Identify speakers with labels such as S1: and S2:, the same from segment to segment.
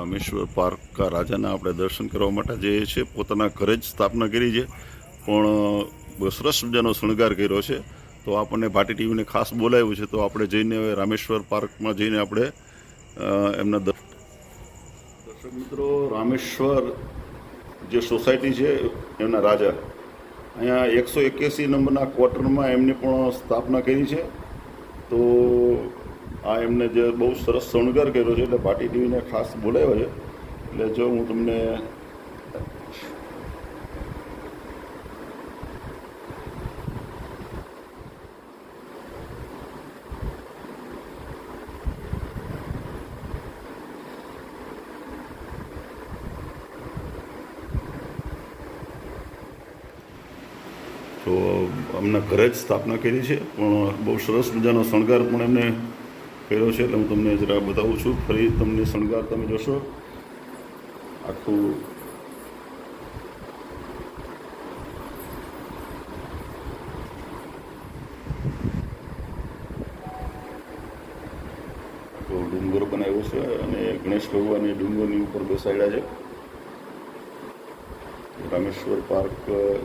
S1: Rameshwar park રાજાના આપણે દર્શન કરવા માટે જે છે, પોતાના ઘરે જ સ્થાપના કરી છે. પણ સરસ મજાનો શણગાર કર્યો છે. તો આપણને ભાટી ટીવીને ખાસ બોલાવ્યું છે. તો આપણે જઈને હવે રામેશ્વર પાર્કમાં જઈને આપણે એમના દર- દર્શક મિત્રો, રામેશ્વર જે સોસાયટી છે, એમના રાજા. અહીંયા એકસો એક્યાસી નંબરના ક્વાર્ટરમાં એમની પણ સ્થાપના કરી છે. તો આ એમને જે બહુ સરસ શણગાર કર્યો છે, એટલે પાટી ટીવીને ખાસ બોલાવ્યો છે. એટલે જો હું તમને તો અમને ઘરે જ સ્થાપના કરી છે, પણ બહુ સરસ મજાનો શણગાર પણ એમને કર્યો છે એટલે હું તમને જરા બતાવું છું. ફરી તમને શણગાર તમે જોશો. આખું તો ડુંગર બનાવ્યો છે અને ગણેશ ભગવાન એ ડુંગરની ઉપર બેસાડ્યા છે. રામેશ્વર પાર્ક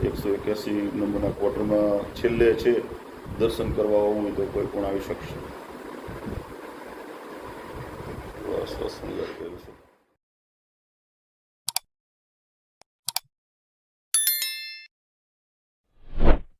S1: એકસો એક્યાસી નંબરના ક્વાર્ટરમાં છેલ્લે છે. દર્શન કરવા હોય તો કોઈ પણ આવી શકશે. બસ બસ શણગાર કર્યો છે